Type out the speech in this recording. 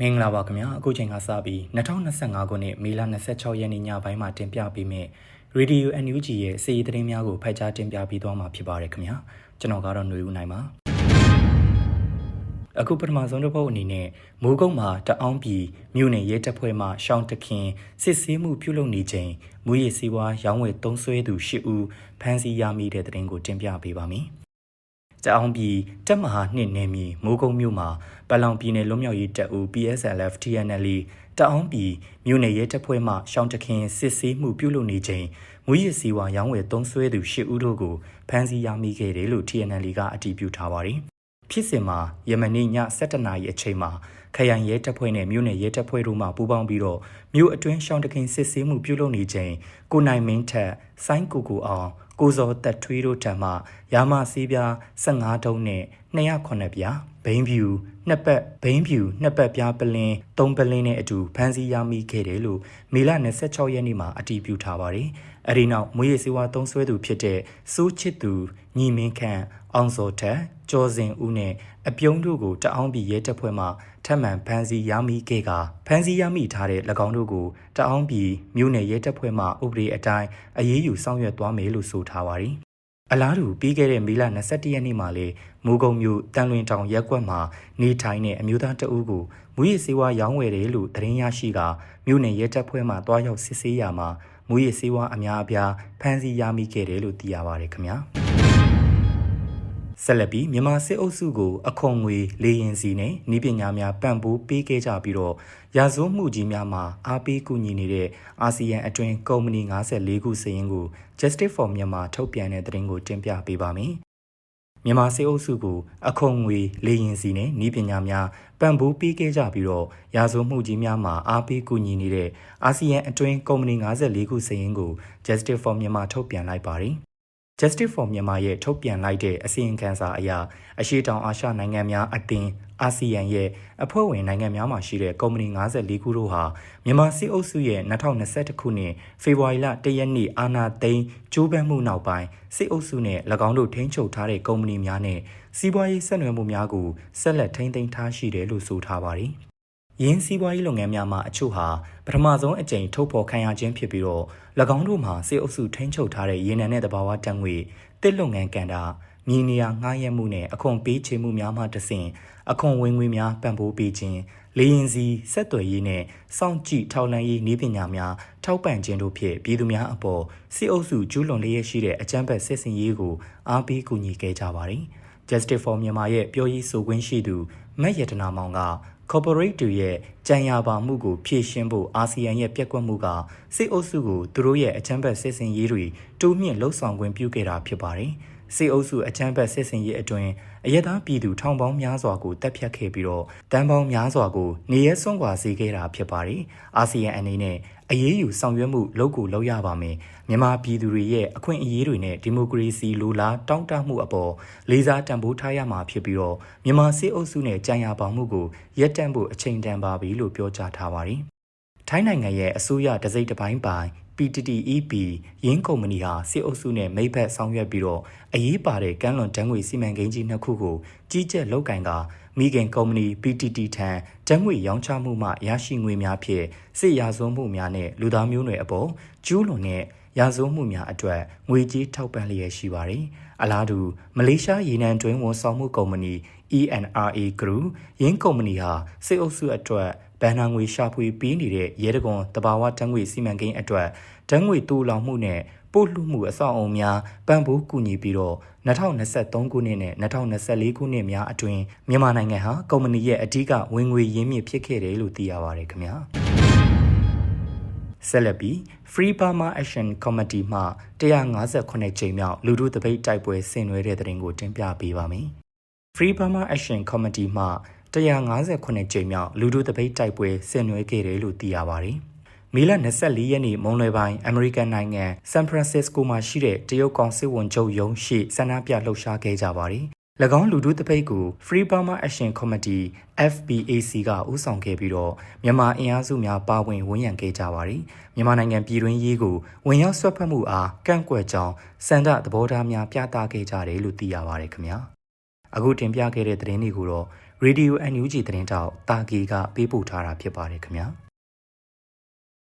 မင်္ဂလာပါခင်ဗျာအခုချိန်ကစပြီး2025ခုနှစ်မေလ26ရက်နေ့ညပိုင်းမှာတင်ပြပေးမယ့် Radio NUG ရဲ့စီးရီးသတင်းများကိုဖတ်ကြားတင်ပြပေးသွားမှာဖြစ်ပါတယ်ခင်ဗျာကျွန်တော်ကတော့ຫນွေဦးနိုင်ပါအခုပထမဆုံးတစ်ပုတ်အနေနဲ့မိုးကုတ်မှာတအောင်းပြည်မြို့နယ်ရဲတပ်ဖွဲ့မှရှောင်းတခင်စစ်ဆေးမှုပြုလုပ်နေချိန်မူရည်စည်းဝါးရောင်းဝယ်သုံးစွဲသူ၈ဦးဖမ်းဆီးရမိတဲ့တဲ့တင်ကိုတင်ပြပေးပါမယ် တအောင်ပြည်တက်မဟာနှစ်နယ်မြေမိုးကုံမြို့မှာပလောင်ပြည်နယ်လွတ်မြောက်ရေးတပ်ဦး PSLF TNL တအောင်ပြည်မြို့နယ်ရဲတပ်ဖွဲ့မှရှောင်းတခင်စစ်ဆေးမှုပြုလုပ်နေချိန်မူရစ်စီဝါရောင်းဝယ်သုံးစွဲသူ၈ဦးတို့ကိုဖမ်းဆီးရမိခဲ့တယ်လို့ TNL ကအတည်ပြုထားပါတယ်။ဖြစ်စဉ်မှာယမနေ့ည7:00နာရီအချိန်မှာခရိုင်ရဲတပ်ဖွဲ့နဲ့မြို့နယ်ရဲတပ်ဖွဲ့တို့မှပူးပေါင်းပြီးတော့မြို့အတွင်းရှောင်းတခင်စစ်ဆေးမှုပြုလုပ်နေချိန်ကိုနိုင်မင်းထက်ဆိုင်းကူကူအောင် ကိုစောတက်ထွေးတို့ထံမှရာမစီးပြား15တုံးနဲ့209ပြားဘိန်းဖြူနှစ်ပတ်ဘိန်းဖြူနှစ်ပတ်ပြားပလင်း3ပလင်းနဲ့အတူဖမ်းဆီးရမိခဲ့တယ်လို့မေလ26ရက်နေ့မှာအတည်ပြုထားပါတယ်။အဲဒီနောက်မွေးရစေဝါသုံးစွဲသူဖြစ်တဲ့စိုးချစ်သူညီမင်းခန့်အောင်စောထက် ကျော်စင်ဦးနဲ့အပြုံးတို့ကိုတအောင်းပြည်ရဲတပ်ဖွဲ့မှထပ်မံဖမ်းဆီးရမိခဲ့ကဖမ်းဆီးရမိထားတဲ့၎င်းတို့ကိုတအောင်းပြည်မြို့နယ်ရဲတပ်ဖွဲ့မှဥပဒေအတိုင်းအရေးယူဆောင်ရွက်သွားမယ်လို့ဆိုထားပါတယ်။အလားတူပြီးခဲ့တဲ့မေလ22ရက်နေ့မှာလေမူကုံမြို့တန်လွင်တောင်ရက်ကွက်မှာနေထိုင်တဲ့အမျိုးသားတအုပ်ကိုမူရည်စေဝါရောင်းဝယ်တယ်လို့သတင်းရရှိကမြို့နယ်ရဲတပ်ဖွဲ့မှတွားရောက်စစ်ဆေးရမှာမူရည်စေဝါအများအပြားဖမ်းဆီးရမိခဲ့တယ်လို့သိရပါတယ်ခင်ဗျာ။ ဆက်လက်ပြီးမြန်မာစစ်အုပ်စုကိုအခွန်ငွေလေရင်စီနဲ့ဤပညာများပံ့ပိုးပေးခဲ့ကြပြီးတော့ရာဇဝမှုကြီးများမှာအားပေးကူညီနေတဲ့အာဆီယံအတွင်းကုမ္ပဏီ54ခုစည်ရင်းကို Justice for Myanmar ထုတ်ပြန်တဲ့သတင်းကိုတင်ပြပေးပါမယ်။မြန်မာစစ်အုပ်စုကိုအခွန်ငွေလေရင်စီနဲ့ဤပညာများပံ့ပိုးပေးခဲ့ကြပြီးတော့ရာဇဝမှုကြီးများမှာအားပေးကူညီနေတဲ့အာဆီယံအတွင်းကုမ္ပဏီ54ခုစည်ရင်းကို Justice for Myanmar ထုတ်ပြန်လိုက်ပါတယ်။ Justice for Myanmar ရဲ့ထုတ်ပြန်လိုက်တဲ့အစီရင်ခံစာအရအရှိတောင်အာရှနိုင်ငံများအသင်းအာဆီယံရဲ့အဖွဲ့ဝင်နိုင်ငံများမှာရှိတဲ့ကုမ္ပဏီ54ခုတို့ဟာမြန်မာစစ်အုပ်စုရဲ့2021ခုနှစ်ဖေဖော်ဝါရီလ1ရက်နေ့အာဏာသိမ်းကျိုးပန်းမှုနောက်ပိုင်းစစ်အုပ်စုနဲ့၎င်းတို့ထိန်းချုပ်ထားတဲ့ကုမ္ပဏီများနဲ့စီးပွားရေးဆက်နွယ်မှုများကိုဆက်လက်ထိန်းသိမ်းထားရှိတယ်လို့ဆိုထားပါတယ်။ ရင်းစည်းပွားရေးလုပ်ငန်းများမှာအချို့ဟာပထမဆုံးအကြိမ်ထုတ်ဖော်ခံရခြင်းဖြစ်ပြီးတော့၎င်းတို့မှာစေအုပ်စုထိန်းချုပ်ထားတဲ့ရေနံနဲ့တဘာဝတန်ငွေတစ်လုပ်ငန်းကန်တာမြေနေရာငှားရမ်းမှုနဲ့အခွန်ပေးချေမှုများမှတဆင့်အခွန်ဝင်ငွေများပံ့ပိုးပေးခြင်းလေရင်စီဆက်သွယ်ရေးနဲ့စောင့်ကြည့်ထောက်လှမ်းရေးနည်းပညာများထောက်ပံ့ခြင်းတို့ဖြင့်ပြည်သူများအပေါ်စစ်အုပ်စုကျူးလွန်လျက်ရှိတဲ့အကြမ်းဖက်စစ်စင်ရေးကိုအားပေးကူညီခဲ့ကြပါတယ်။ Justice for Myanmar ရဲ့ပြောရေးဆိုခွင့်ရှိသူမက်ရတနာမောင်က corporate တွေရဲ့ကြံရပါမှုကိုဖြည့်ရှင်းဖို့အာဆီယံရဲ့ပြက်ကွက်မှုကစစ်အုပ်စုကိုသူတို့ရဲ့အချမ်းဘတ်စစ်စင်ရေးတွေတိုးမြင့်လှုပ်ဆောင်ခွင့်ပြုခဲ့တာဖြစ်ပါတယ်။စစ်အုပ်စုအချမ်းဘတ်စစ်စင်ရေးအတွင်းအယက်သားပြည်သူထောင်ပေါင်းများစွာကိုတပ်ဖြတ်ခဲ့ပြီးတော့တန်ပေါင်းများစွာကိုနေရဲစွန့်ခွာစေခဲ့တာဖြစ်ပါတယ်။အာဆီယံအနေနဲ့အရေးယူဆောင်ရွက်မှုလုပ်ကိုလုပ်ရပါမယ်။မြန်မာပြည်သူတွေရဲ့အခွင့်အရေးတွေနဲ့ဒီမိုကရေစီလိုလားတောင်းတမှုအပေါ်လေးစားတန်ဖိုးထားရမှာဖြစ်ပြီးတော့မြန်မာစစ်အုပ်စုနဲ့ကြံရပါမှုကိုရက်တန့်ဖို့အချိန်တန်ပါပြီလို့ပြောကြားထားပါတယ်။ထိုင်းနိုင်ငံရဲ့အစိုးရတစိမ့်တစ်ပိုင်းပိုင် PTTEP ရင်းကုမ္ပဏီဟာစစ်အုပ်စုနဲ့မိဘက်ဆောင်ရွက်ပြီးတော့အရေးပါတဲ့ကမ်းလွန်တန်းငွေစီမံကိန်းကြီးနှစ်ခုကိုကြီးကြပ်လုပ်ကင်ကမိခင်ကုမ္ပဏီ PTT ထံတန်းငွေရောင်းချမှုမှရရှိငွေများဖြင့်စစ်ရာဇဝမှုများနဲ့လူသားမျိုးနွယ်အပေါ်ကျူးလွန်တဲ့ရာဇဝမှုများအတွက်ငွေကြေးထောက်ပံ့လျက်ရှိပါတယ်။အလားတူမလေးရှားရေနံတွင်းဝန်ဆောင်မှုကုမ္ပဏီ ENRA Group ရင်းကုမ္ပဏီဟာစစ်အုပ်စုအတွက် ဘဏ္ဍာငွေရှာဖွေပေးနေတဲ့ရဲတကွန်တဘာဝတန်းငွေစီမံကိန်းအတွက်တန်းငွေတူလောင်မှုနဲ့ပို့လှမှုအဆောက်အအုံများပံ့ပိုးကူညီပြီးတော့2023ခုနှစ်နဲ့2024ခုနှစ်များအတွင်းမြန်မာနိုင်ငံဟာကုမ္ပဏီရဲ့အဓိကဝင်ငွေရင်းမြစ်ဖြစ်ခဲ့တယ်လို့သိရပါတယ်ခင်ဗျာဆက်လက်ပြီး Free Burma Action Committee မှ158ကြိမ်မြောက်လူထုတပိတ်တိုက်ပွဲဆင်နွှဲတဲ့တဲ့ရင်ကိုတင်ပြပေးပါမယ်။ Free Burma Action Committee မှ 158ကြိမ်မြောက်လူထုတပိတ်တိုက်ပွဲဆင်နွှဲခဲ့တယ်လို့သိရပါတယ်။မေလ24ရက်နေ့မွန်လွယ်ပိုင်းအမေရိကန်နိုင်ငံဆန်ဖရန်စစ္စကိုမှာရှိတဲ့တရုတ်ကောင်စစ်ဝန်ချုပ်ရုံးရှိဆန္ဒပြလှုပ်ရှားခဲ့ကြပါတယ်။၎င်းလူထုတပိတ်ကို Free Burma Action Committee FBAC ကဦးဆောင်ခဲ့ပြီးတော့မြန်မာအင်အားစုများပါဝင်ဝန်ရံခဲ့ကြပါတယ်။မြန်မာနိုင်ငံပြည်တွင်းရေးကိုဝင်ရောက်ဆွတ်ဖက်မှုအားကန့်ကွက်ကြောင်းစန္ဒသဘောထားများပြသခဲ့ကြတယ်လို့သိရပါတယ်ခင်ဗျာ။အခုတင်ပြခဲ့တဲ့သတင်းတွေကိုတော့ ရေဒီယို NUG သတင်းတောက်တာဂီကပေးပို့ထားတာဖြစ်ပါတယ်ခင်ဗျာ။